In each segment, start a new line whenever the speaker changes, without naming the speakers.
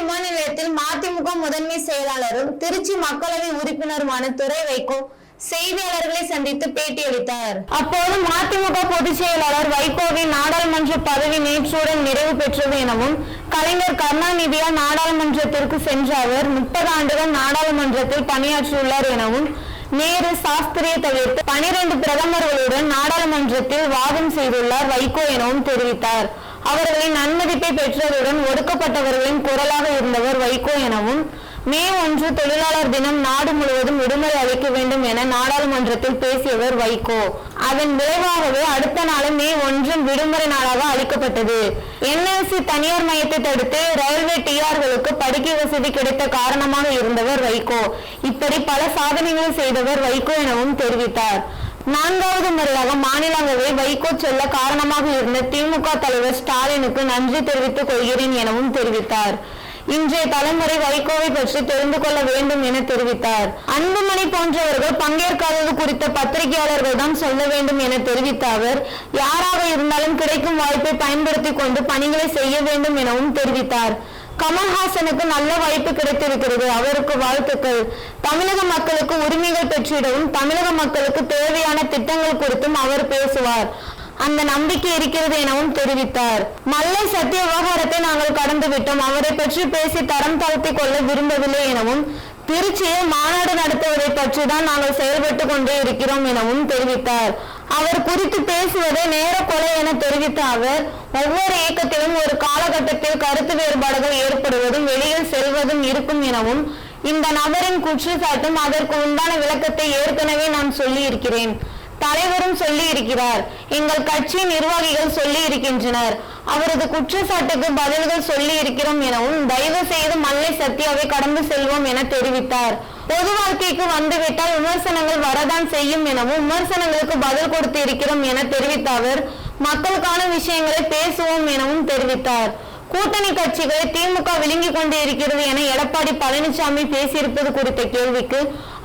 விமான நிலையத்தில் மதிமுக முதன்மை செயலாளரும் திருச்சி மக்களவை உறுப்பினருமான துறை வைகோ செய்தியாளர்களை சந்தித்து பேட்டியளித்தார். அப்போது மதிமுக பொதுச் செயலாளர் வைகோவின் நாடாளுமன்ற பதவி நேற்றுடன் நிறைவு பெற்றது எனவும் கலைஞர் கருணாநிதியால் நாடாளுமன்றத்திற்கு சென்ற அவர் முப்பது ஆண்டுகள் நாடாளுமன்றத்தில் பணியாற்றியுள்ளார் எனவும் நேரு சாஸ்திரியை தவிர்த்து பனிரெண்டு பிரதமர்களுடன் நாடாளுமன்றத்தில் வாதம் செய்துள்ளார் வைகோ எனவும் தெரிவித்தார். அவர்களின் நன்மதிப்பை பெற்றதுடன் ஒடுக்கப்பட்டவர்களின் குரலாக இருந்தவர் வைகோ எனவும் மே ஒன்று தொழிலாளர் தினம் நாடு முழுவதும் விடுமுறை அளிக்க வேண்டும் என நாடாளுமன்றத்தில் பேசியவர் வைகோ. அதன் விளைவாகவே அடுத்த நாளும் மே ஒன்றும் விடுமுறை நாளாக அளிக்கப்பட்டது. என்எல்சி தனியார் மையத்தை தடுத்து ரயில்வே டிஆர்களுக்கு படுக்கை வசதி கிடைத்த காரணமாக இருந்தவர் வைகோ. இப்படி பல சாதனைகளை செய்தவர் வைகோ எனவும் தெரிவித்தார். நான்காவது முறையாக மாநிலங்களவை வைகோ செல்ல காரணமாக இருந்த திமுக தலைவர் ஸ்டாலினுக்கு நன்றி தெரிவித்துக் கொள்கிறேன் எனவும் தெரிவித்தார். இன்றைய தலைமுறை வைகோவை பற்றி தெரிந்து கொள்ள வேண்டும் என தெரிவித்தார். அன்புமணி போன்றவர்கள் பங்கேற்காதது குறித்த பத்திரிகையாளர்கள் தான் சொல்ல வேண்டும் என தெரிவித்த அவர் யாராக இருந்தாலும் கிடைக்கும் வாய்ப்பை பயன்படுத்திக் கொண்டு பணிகளை செய்ய வேண்டும் எனவும் தெரிவித்தார். கமல்ஹாசனுக்கு நல்ல வாய்ப்பு கிடைத்திருக்கிறது. அவருக்கு வாழ்த்துக்கள். தமிழக மக்களுக்கு உரிமைகள் பெற்றிடவும் தமிழக மக்களுக்கு தேவையான திட்டங்கள் குறித்தும் அவர் பேசுவார். அந்த நம்பிக்கை இருக்கிறது எனவும் தெரிவித்தார். மல்லை சத்திய விவகாரத்தை நாங்கள் கடந்து விட்டோம். அவரை பற்றி பேசி தரம் தாழ்த்தி கொள்ள விரும்பவில்லை எனவும் திருச்சியை மாநாடு நடத்துவதை பற்றி தான் நாங்கள் செயல்பட்டு கொண்டே இருக்கிறோம் எனவும் தெரிவித்தார். அவர் குறித்து பேசுவதை நேர என தெரிவித்த அவர் ஒவ்வொரு இயக்கத்திலும் ஒரு காலகட்டத்தில் கருத்து வேறுபாடுகள் ஏற்படுவதும் வெளியில் செல்வதும் இருக்கும் எனவும் இந்த நபரின் குற்றச்சாட்டும் அதற்கு உண்டான விளக்கத்தை ஏற்கனவே நான் சொல்லி இருக்கிறேன் தலைவரும் சொல்லி இருக்கிறார் எங்கள் கட்சி நிர்வாகிகள் சொல்லி இருக்கின்றனர் அவரது குற்றச்சாட்டுக்கு பதில்கள் சொல்லி இருக்கிறோம் எனவும் தயவு செய்து மல்லை சத்யாவை கடந்து செல்வோம் என தெரிவித்தார். பொது வாழ்க்கைக்கு வந்துவிட்டால் விமர்சனங்கள் வரதான் செய்யும் எனவும் விமர்சனங்களுக்கு பதில் கொடுத்து இருக்கிறோம் என தெரிவித்த அவர் மக்களுக்கான விஷயங்களை பேசுவோம் எனவும் தெரிவித்தார். கூட்டணி கட்சிகளை திமுக விழுங்கிக் கொண்டு இருக்கிறது என எடப்பாடி பழனிசாமி பேசியிருப்பது குறித்த கேள்விக்கு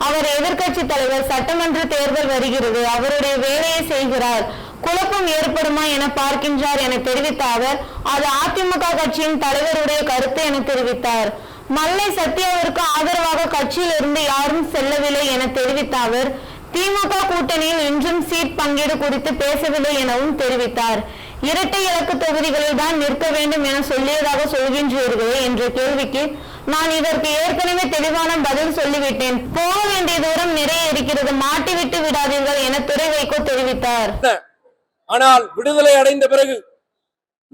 அவர் எதிர்க்கட்சி தலைவர் சட்டமன்ற தேர்தல் வருகிறது அவருடைய வேலையை செய்கிறார் குழப்பம் ஏற்படுமா என பார்க்கின்றார் என தெரிவித்த அவர் அது அதிமுக கட்சியின் தலைவருடைய கருத்து என தெரிவித்தார். மல்லை சத்யாவிற்கு ஆதரவாக கட்சியில் இருந்து யாரும் செல்லவில்லை என தெரிவித்த அவர் திமுக கூட்டணியில் இன்றும் சீட் பங்கீடு குறித்து பேசவில்லை எனவும் தெரிவித்தார். இரட்டை இலக்கு தொகுதிகளில் தான் நிற்க வேண்டும் என சொல்லியதாக சொல்கின்றீர்களே என்ற கேள்விக்கு நான் இதற்கு ஏற்கனவே தெளிவான பதில் சொல்லிவிட்டேன். போக வேண்டிய தூரம் நிறைய இருக்கிறது மாட்டிவிட்டு விடாதீர்கள் என துறை வைகோ தெரிவித்தார்.
ஆனால் விடுதலை அடைந்த பிறகு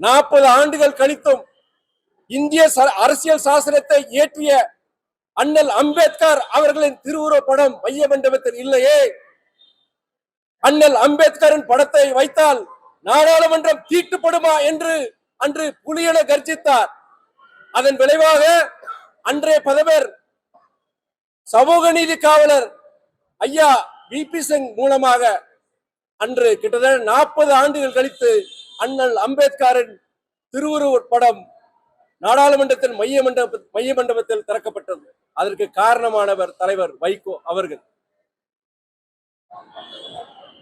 நாற்பது ஆண்டுகள் கழித்தும் இந்திய அரசியல் சாசனத்தை இயற்றிய அண்ணல் அம்பேத்கர் அவர்களின் திருவுருவப்படம் மைய மண்டபத்தில் இல்லையே. அண்ணல் அம்பேத்கரின் படத்தை வைத்தால் நாடாளுமன்றம் தீட்டுப்படுமா என்று அன்று புலியென கர்ஜித்தார். அதன் விளைவாக அன்றைய பிரதமர் சமூக நீதி காவலர் ஐயா விபி சிங் மூலமாக அன்று கிட்டத்தட்ட நாற்பது ஆண்டுகள் கழித்து அண்ணல் அம்பேத்கரின் திருவுருவப் படம் நாடாளுமன்றத்தின் மைய மண்டப மைய மண்டபத்தில் திறக்கப்பட்டது. அதற்கு காரணமானவர் தலைவர் வைகோ அவர்கள்.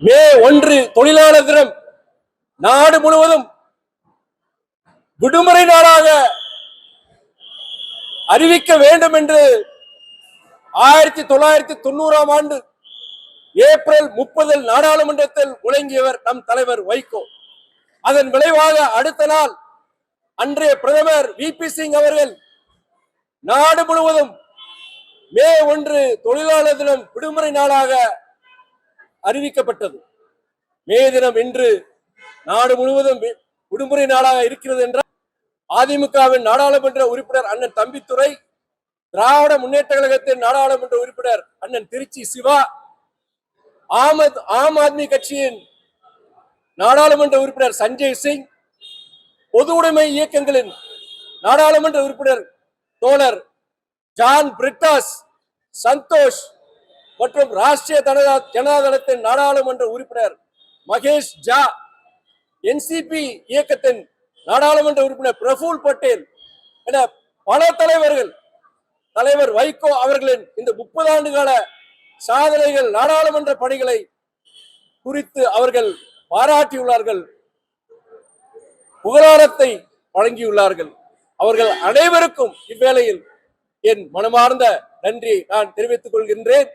மே ஒன்று தொழிலாளர் தினம் நாடு முழுவதும் விடுமுறை நாளாக அறிவிக்க வேண்டும் என்று ஆயிரத்தி தொள்ளாயிரத்தி தொண்ணூறாம் ஆண்டு ஏப்ரல் முப்பதில் நாடாளுமன்றத்தில் முழங்கியவர் நம் தலைவர் வைகோ. அதன் விளைவாக அடுத்த நாள் அன்றைய பிரதமர் வி பி சிங் அவர்கள் நாடு முழுவதும் மே ஒன்று தொழிலாளர் தினம் விடுமுறை நாளாக அறிவிக்கப்பட்டது. மே தினம் இன்று நாடு முழுவதும் விடுமுறை நாளாக இருக்கிறது என்றால் அதிமுகவின் நாடாளுமன்ற உறுப்பினர் அண்ணன் தம்பித்துறை திராவிட முன்னேற்ற கழகத்தின் நாடாளுமன்ற உறுப்பினர் அண்ணன் திருச்சி சிவா ஆமத் ஆம் ஆத்மி கட்சியின் நாடாளுமன்ற உறுப்பினர் சஞ்சய் சிங் பொது உடைமை இயக்கங்களின் நாடாளுமன்ற உறுப்பினர் தோழர் ஜான் பிரிட்டாஸ் சந்தோஷ் மற்றும் ராஷ்டிரிய ஜனதா ஜனதாதளத்தின் நாடாளுமன்ற உறுப்பினர் மகேஷ் ஜா. என்சிபி இயக்கத்தின் நாடாளுமன்ற உறுப்பினர் பிரபுல் பட்டேல் என பல தலைவர்கள் தலைவர் வைகோ அவர்களின் இந்த முப்பது ஆண்டு கால சாதனைகள் நாடாளுமன்ற பணிகளை குறித்து அவர்கள் பாராட்டியுள்ளார்கள். புகழாரத்தை வழங்கியுள்ளார்கள். அவர்கள் அனைவருக்கும் இவ்வேளையில் என் மனமார்ந்த நன்றி நான் தெரிவித்துக் கொள்கின்றேன்.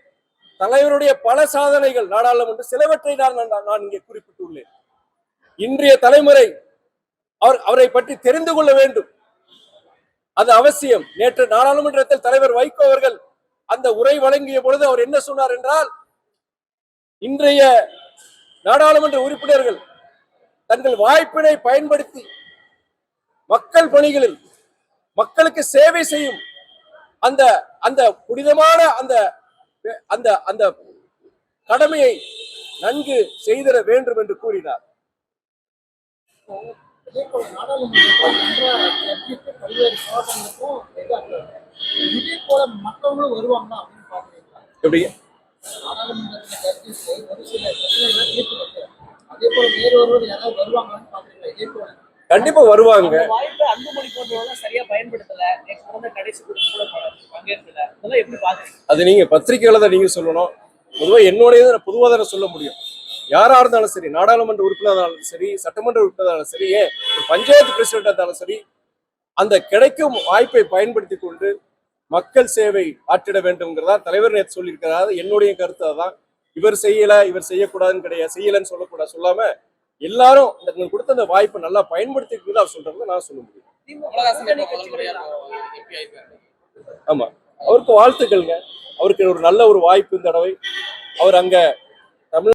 தலைவருடைய பல சாதனைகள் நாடாளுமன்ற சிலவற்றை நான் நான் நான் இங்கே குறிப்பிட்டுள்ளேன். இன்றைய தலைமுறை அவர் அவரை பற்றி தெரிந்து கொள்ள வேண்டும். அது அவசியம். நேற்று நாடாளுமன்றத்தில் தலைவர் வைகோ அவர்கள் அந்த உரை வழங்கிய பொழுது அவர் என்ன சொன்னார் என்றால் இன்றைய நாடாளுமன்ற உறுப்பினர்கள் தங்கள் வாய்ப்பினை பயன்படுத்தி மக்கள் பணிகளில் மக்களுக்கு சேவை செய்யும் அந்த அந்த புனிதமான அந்த அந்த அந்த கடமையை நன்கு செய்திட வேண்டும் என்று கூறினார்.
இதே போல மற்றவங்களும் வருவாங்களா அப்படின்னு
எப்படி
அதே போல வேறு ஒருவர் யாராவது வருவாங்கன்னு பாக்குறீங்களா இதே போல
கண்டிப்பா வருவாங்க. அது நீங்க பத்திரிகைகளை தான் நீங்க சொல்லணும். பொதுவா என்னுடைய பொதுவாக தானே சொல்ல முடியும். யாரா இருந்தாலும் சரி நாடாளுமன்ற உறுப்பினராக இருந்தாலும் சரி சட்டமன்ற உறுப்பினராக இருந்தாலும் சரி ஏன் ஒரு பஞ்சாயத்து பிரசிடென்ட் இருந்தாலும் சரி அந்த கிடைக்கும் வாய்ப்பை பயன்படுத்தி கொண்டு மக்கள் சேவை ஆற்றிட வேண்டும்ங்கிறதா தலைவர் நேற்று சொல்லியிருக்கிறார். என்னுடைய கருத்து அதான். இவர் செய்யல இவர் செய்யக்கூடாதுன்னு கிடையாது. செய்யலன்னு சொல்லக்கூடாது. சொல்லாம எல்லாரும் இந்த கொடுத்த அந்த வாய்ப்பை நல்லா பயன்படுத்திக்கிறது அவர் சொல்றதை நான் சொல்ல முடியும். ஆமா. அவருக்கு வாழ்த்துக்கள்ங்க. அவருக்கு ஒரு நல்ல ஒரு வாய்ப்பு இந்த தடவை. அவர் அங்க